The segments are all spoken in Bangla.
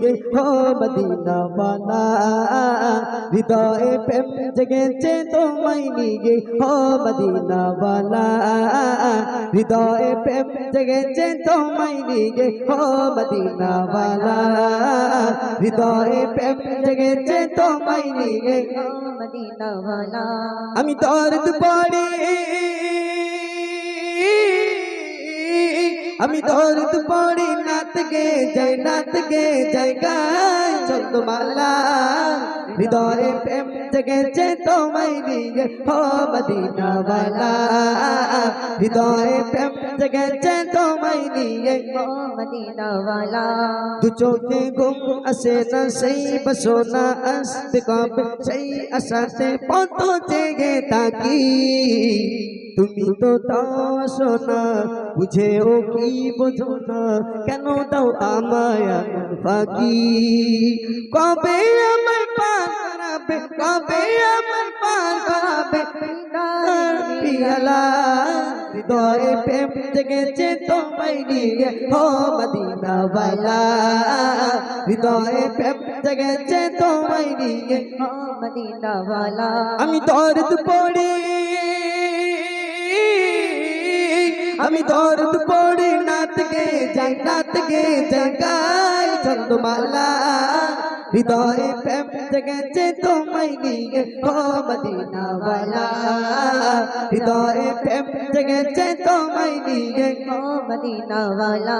নিয়ে হো মদিনাওয়ালা হৃদয়ে প্রেম জেগেছে তোমায় নিয়ে হো মদিনাওয়ালা হৃদয়ে প্রেম জেগেছে তোমায় নিয়ে হো মদিনাওয়ালা হৃদয়ে প্রেম জেগেছে তোমায় নিয়ে মদিনা वाला আমি দর্দ পড়ে। আমি দরদ পড়ি নাত গে জয় নাত গে জয় গায় চন্দ্রমালা হৃদয়ে প্রেম জেগেছে তোমায় নিয়ে হো মদিনাওয়ালা হৃদয়ে প্রেম জেগেছে তোমায় নিয়ে হো মদিনাওয়ালা দু চোখে গুম আসে না সেই বসোনা আস্ত কবে সেই আশাতে পৌঁছে গে তাকি তুমি তো তাও আসো বুঝে ও কি বোঝো না, কেন দাও আমায় ফাঁকি? কবে আমার পার করাবে কবে আমার পার করাবে পিয়ালা, হৃদয়ে প্রেম জেগেছে তোমায় নিয়ে, ও মদিনা বালা হৃদয়ে প্রেম জেগেছে তোমায় নিয়ে, ও মদিনা বালা আমি দরদ পড়ে আমি দর্দ পড়ে, নাত গে যাই, নাত গে জাগাই চন্দ্রমালা হৃদয়ে প্রেম জেগেছে তোমায় নিয়ে ও মদিনাওয়ালা হৃদয়ে প্রেম গেছে তোমায় নিয়ে মদিনাওয়ালা।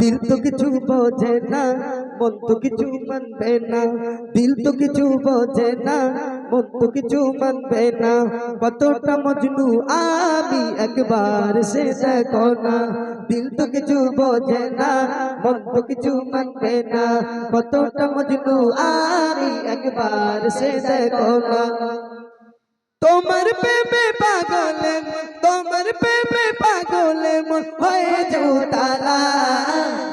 দিল তো কিছু বোঝে না, মন তো কিছু মানবে না। দিল তো কিছু বোঝে না, মন তো কিছু মানবে না। কতটা মজনু আমি একবার সে দেখো না। দিল তো কিছু বোঝে না, মন তো কিছু মানবে না। কতটা মজনু আমি একবার সে দেখো না। তোমার প্রেমে পাগল, তোমার প্রেমে পাগল মন হয়ে যাও তালা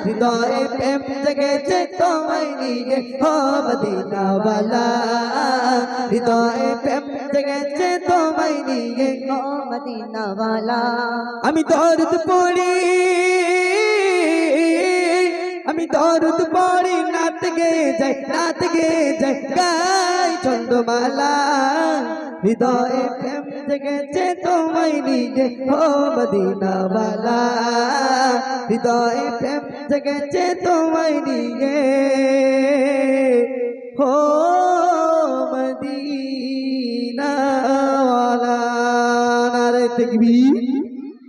হৃদয়ে প্রেম জেগেছে তোমায় নিয়ে, হব দিনাওয়ালা। হৃদয়ে প্রেম জেগেছে তোমায় নিয়ে, হব দিনাওয়ালা। আমি দরদ পড়ি, আমি দরদ পড়ি, নাত গে যাই নাত গে যাই গাই চন্দ্রমালা। হৃদয়ে প্রেম জেগেছে তোমায় নিজে, ও মদিনাওয়ালা হৃদয়ে প্রেম জেগেছে তোমায় নিজে, ও মদিনাওয়ালা নারে তকবীর